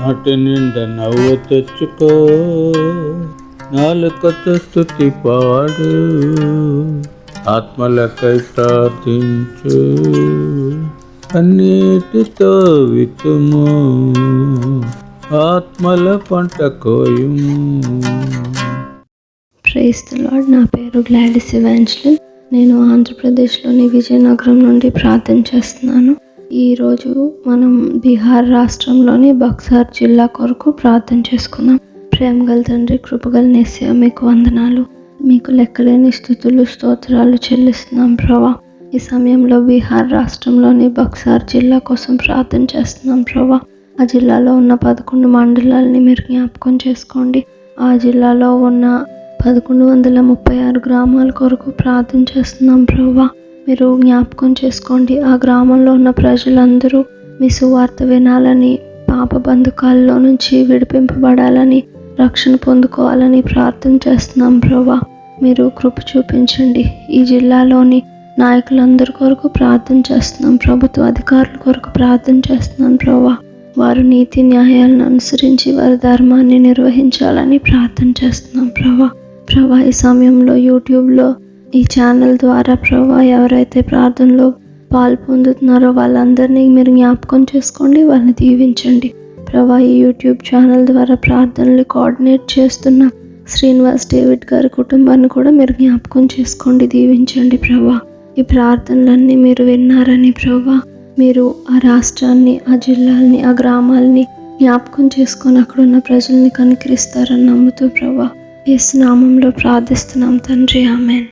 నాటి నిండా నవ్వు తెచ్చుకో. నాలుకతో స్థుతి పాడు. ఆత్మలకై ప్రార్థించు. అన్నిటితో వితుము ఆత్మల పంట కోయుము. Price lord. నా పేరు గ్లాడిస్ ఇవాంజలి నేను ఆంధ్రప్రదేశ్లోని విజయనగరం నుండి ప్రార్థన చేస్తున్నాను. ఈరోజు మనం బీహార్ రాష్ట్రంలోని బక్సార్ జిల్లా కొరకు ప్రార్థన చేసుకుందాం. ప్రేమగల తండ్రి కృపగల నేసే మీకు వందనాలు. మీకు లెక్కలేని స్థుతులు స్తోత్రాలు చెల్లిస్తున్నాం ప్రభా. ఈ సమయంలో బీహార్ రాష్ట్రంలోని బక్సార్ జిల్లా కోసం ప్రార్థన చేస్తున్నాం ప్రభా. ఆ జిల్లాలో ఉన్న పదకొండు మండలాలని మీరు జ్ఞాపకం చేసుకోండి. ఆ జిల్లాలో ఉన్న పదకొండు వందల ముప్పై ఆరు గ్రామాల కొరకు ప్రార్థన చేస్తున్నాం ప్రభా. మీరు జ్ఞాపకం చేసుకోండి. ఆ గ్రామంలో ఉన్న ప్రజలందరూ మీ సువార్త వినాలని పాప బంధకాల్లో నుంచి విడిపింపబడాలని రక్షణ పొందుకోవాలని ప్రార్థన చేస్తున్నాం ప్రభా. మీరు కృప చూపించండి. ఈ జిల్లాలోని నాయకులందరి కొరకు ప్రార్థన చేస్తున్నాం. ప్రభుత్వ అధికారుల కొరకు ప్రార్థన చేస్తున్నాం ప్రభా. వారు నీతి న్యాయాలను అనుసరించి వారి ధర్మాన్ని నిర్వహించాలని ప్రార్థన చేస్తున్నాం ప్రభా. ప్రభా ఈ సమయంలో యూట్యూబ్లో ఈ ఛానల్ ద్వారా ప్రభా ఎవరైతే ప్రార్థనలో పాలు పొందుతున్నారో వాళ్ళందరినీ మీరు జ్ఞాపకం చేసుకోండి వాళ్ళని దీవించండి. ప్రభా ఈ యూట్యూబ్ ఛానల్ ద్వారా ప్రార్థనలు కోఆర్డినేట్ చేస్తున్న శ్రీనివాస్ డేవిడ్ గారి కుటుంబాన్ని కూడా మీరు జ్ఞాపకం చేసుకోండి దీవించండి ప్రభా. ఈ ప్రార్థనలన్నీ మీరు విన్నారని ప్రభా మీరు ఆ రాష్ట్రాన్ని ఆ జిల్లాల్ని ఆ గ్రామాలని జ్ఞాపకం చేసుకొని అక్కడున్న ప్రజల్ని కనికరిస్తారని నమ్ముతూ ప్రభా ఈ నామంలో ప్రార్థిస్తున్నాం తండ్రి ఆమెన్.